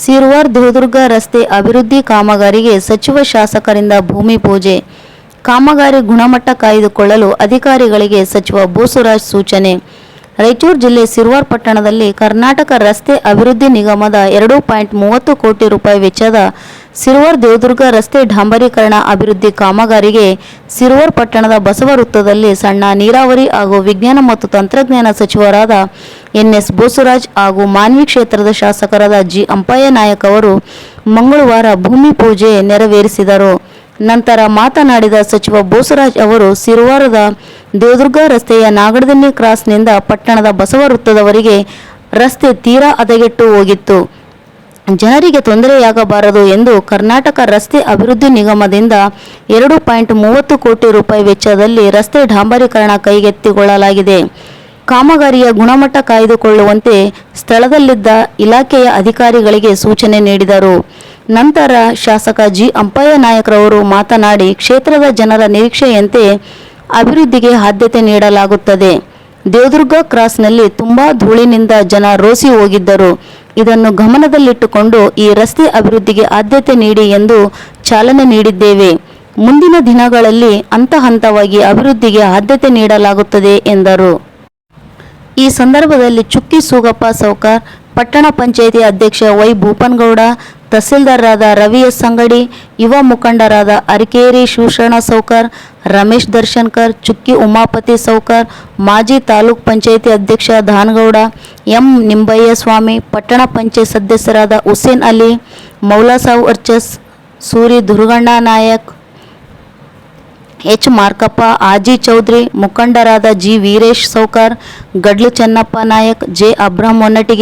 ಸಿರ್ವಾರ್ ದೇವದುರ್ಗ ರಸ್ತೆ ಅಭಿವೃದ್ಧಿ ಕಾಮಗಾರಿಗೆ ಸಚಿವ ಶಾಸಕರಿಂದ ಭೂಮಿ ಪೂಜೆ. ಕಾಮಗಾರಿ ಗುಣಮಟ್ಟ ಕಾಯ್ದುಕೊಳ್ಳಲು ಅಧಿಕಾರಿಗಳಿಗೆ ಸಚಿವ ಬೋಸುರಾಜ್ ಸೂಚನೆ. ರಾಯಚೂರು ಜಿಲ್ಲೆ ಸಿರ್ವಾರ್ ಪಟ್ಟಣದಲ್ಲಿ ಕರ್ನಾಟಕ ರಸ್ತೆ ಅಭಿವೃದ್ಧಿ ನಿಗಮದ ಎರಡು ಪಾಯಿಂಟ್ ಮೂವತ್ತು ಕೋಟಿ ರೂಪಾಯಿ ವೆಚ್ಚದ ಸಿರ್ವಾರ್ ದೇವದುರ್ಗ ರಸ್ತೆ ಡಾಂಬರೀಕರಣ ಅಭಿವೃದ್ಧಿ ಕಾಮಗಾರಿಗೆ ಸಿರ್ವಾರ್ ಪಟ್ಟಣದ ಬಸವ ವೃತ್ತದಲ್ಲಿ ಸಣ್ಣ ನೀರಾವರಿ ಹಾಗೂ ವಿಜ್ಞಾನ ಮತ್ತು ತಂತ್ರಜ್ಞಾನ ಸಚಿವರಾದ ಎನ್ಎಸ್ ಬೋಸರಾಜ್ ಹಾಗೂ ಮಾನ್ವಿ ಕ್ಷೇತ್ರದ ಶಾಸಕರಾದ ಜಿ ಅಂಪಯ್ಯ ನಾಯಕ್ ಅವರು ಮಂಗಳವಾರ ಭೂಮಿ ಪೂಜೆ ನೆರವೇರಿಸಿದರು. ನಂತರ ಮಾತನಾಡಿದ ಸಚಿವ ಬೋಸರಾಜ್ ಅವರು, ಸಿರುವಾರದ ದೇವದುರ್ಗ ರಸ್ತೆಯ ನಾಗಡದನ್ನಿ ಕ್ರಾಸ್ನಿಂದ ಪಟ್ಟಣದ ಬಸವ ವೃತ್ತದವರೆಗೆ ರಸ್ತೆ ತೀರಾ ಹದಗೆಟ್ಟು ಹೋಗಿತ್ತು. ಜನರಿಗೆ ತೊಂದರೆಯಾಗಬಾರದು ಎಂದು ಕರ್ನಾಟಕ ರಸ್ತೆ ಅಭಿವೃದ್ಧಿ ನಿಗಮದಿಂದ ಎರಡು ಪಾಯಿಂಟ್ ಮೂವತ್ತು ಕೋಟಿ ರೂಪಾಯಿ ವೆಚ್ಚದಲ್ಲಿ ರಸ್ತೆ ಡಾಂಬರೀಕರಣ ಕೈಗೆತ್ತಿಕೊಳ್ಳಲಾಗಿದೆ. ಕಾಮಗಾರಿಯ ಗುಣಮಟ್ಟ ಕಾಯ್ದುಕೊಳ್ಳುವಂತೆ ಸ್ಥಳದಲ್ಲಿದ್ದ ಇಲಾಖೆಯ ಅಧಿಕಾರಿಗಳಿಗೆ ಸೂಚನೆ ನೀಡಿದರು. ನಂತರ ಶಾಸಕ ಜಿ. ಅಂಪಯ್ಯ ನಾಯಕರವರು ಮಾತನಾಡಿ, ಕ್ಷೇತ್ರದ ಜನರ ನಿರೀಕ್ಷೆಯಂತೆ ಅಭಿವೃದ್ಧಿಗೆ ಆದ್ಯತೆ ನೀಡಲಾಗುತ್ತದೆ. ದೇವದುರ್ಗ ಕ್ರಾಸ್ನಲ್ಲಿ ತುಂಬಾ ಧೂಳಿನಿಂದ ಜನ ರೋಸಿ ಹೋಗಿದ್ದರು. ಇದನ್ನು ಗಮನದಲ್ಲಿಟ್ಟುಕೊಂಡು ಈ ರಸ್ತೆ ಅಭಿವೃದ್ಧಿಗೆ ಆದ್ಯತೆ ನೀಡಿ ಎಂದು ಚಾಲನೆ ನೀಡಿದ್ದೇವೆ. ಮುಂದಿನ ದಿನಗಳಲ್ಲಿ ಹಂತ ಹಂತವಾಗಿ ಅಭಿವೃದ್ಧಿಗೆ ಆದ್ಯತೆ ನೀಡಲಾಗುತ್ತದೆ ಎಂದರು. ಈ ಸಂದರ್ಭದಲ್ಲಿ ಚುಕ್ಕಿ ಸೂಗಪ್ಪ ಸೌಕರ್ ಪಟ್ಟಣ ಪಂಚಾಯಿತಿ ಅಧ್ಯಕ್ಷ ವೈ ಭೂಪನ್ಗೌಡ, ತಹಸೀಲ್ದಾರರಾದ ರವಿ ಎಸ್ ಅಂಗಡಿ, ಯುವ ಮುಖಂಡರಾದ ಅರಿಕೇರಿ ಶಿವಶರಣ ಸೌಕರ್, ರಮೇಶ್ ದರ್ಶನ್ಕರ್, ಚುಕ್ಕಿ ಉಮಾಪತಿ ಸೌಕರ್, ಮಾಜಿ ತಾಲೂಕ್ ಪಂಚಾಯಿತಿ ಅಧ್ಯಕ್ಷ ಧಾನಗೌಡ, ಎಂ ನಿಂಬಯ್ಯ ಸ್ವಾಮಿ, ಪಟ್ಟಣ ಪಂಚಾಯತ್ ಸದಸ್ಯರಾದ ಹುಸೇನ್ ಅಲಿ, ಮೌಲಾಸಾವ್ ಅರ್ಚಸ್, ಸೂರಿ ದುರ್ಗಣ್ಣ ನಾಯಕ್ ಎಚ್ ಮಾರ್ಕಪ್ಪ ಆಜಿ ಚೌಧರಿ ಮುಖಂಡರಾದ G Veeresh Sowkar Gadlu Chennappa Nayak J Abraham ಹೊನ್ನಟಿಗೆ